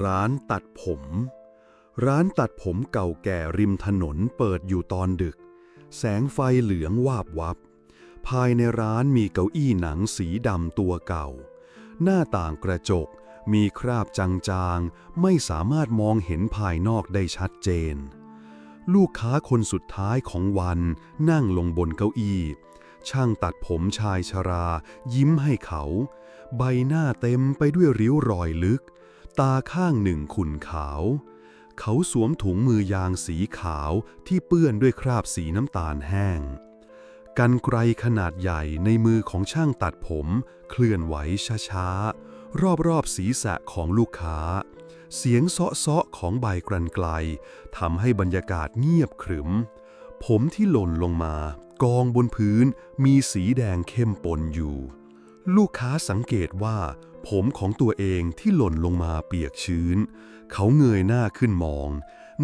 ร้านตัดผม ร้านตัดผมเก่าแก่ริมถนนเปิดอยู่ตอนดึก แสงไฟเหลืองวาบวับ ภายในร้านมีเก้าอี้หนังสีดำตัวเก่า หน้าต่างกระจกมีคราบจางๆ ไม่สามารถมองเห็นภายนอกได้ชัดเจน ลูกค้าคนสุดท้ายของวันนั่งลงบนเก้าอี้ ช่างตัดผมชายชรา ยิ้มให้เขา ใบหน้าเต็มไปด้วยริ้วรอยลึก ตาข้างหนึ่งขุ่นขาว เขาสวมถุงมือยางสีขาวที่เปื้อนด้วยคราบสีน้ำตาลแห้ง กันไกรขนาดใหญ่ในมือของช่างตัดผม เคลื่อนไหวช้าๆ รอบๆศีรษะของลูกค้า เสียงเซาะๆของใบกรันไกลทำให้บรรยากาศเงียบขรึม ผมที่หล่นลงมากองบนพื้นมีสีแดงเข้มปนอยู่ ลูกค้าสังเกตว่า ผมของตัวเองที่หล่นลงมาเปียกชื้น เขาเงยหน้าขึ้นมอง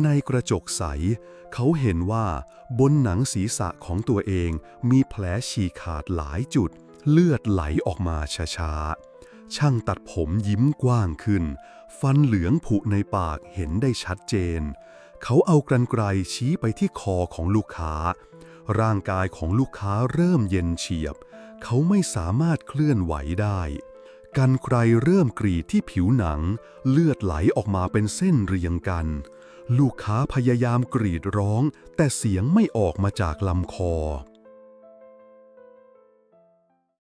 ในกระจกใส เขาเห็นว่าบนหนังศีรษะของตัวเองมีแผลฉีกขาดหลายจุด เลือดไหลออกมาช้าๆ ช่างตัดผมยิ้มกว้างขึ้น ฟันเหลืองผุในปากเห็นได้ชัดเจน เขาเอากรรไกรชี้ไปที่คอของลูกค้า ร่างกายของลูกค้าเริ่มเย็นเฉียบ เขาไม่สามารถเคลื่อนไหวได้ กันไกรเริ่มกรีดที่ผิวหนัง เลือดไหลออกมาเป็นเส้นเรียงกัน ลูกค้าพยายามกรีดร้อง แต่เสียงไม่ออกมาจากลำคอ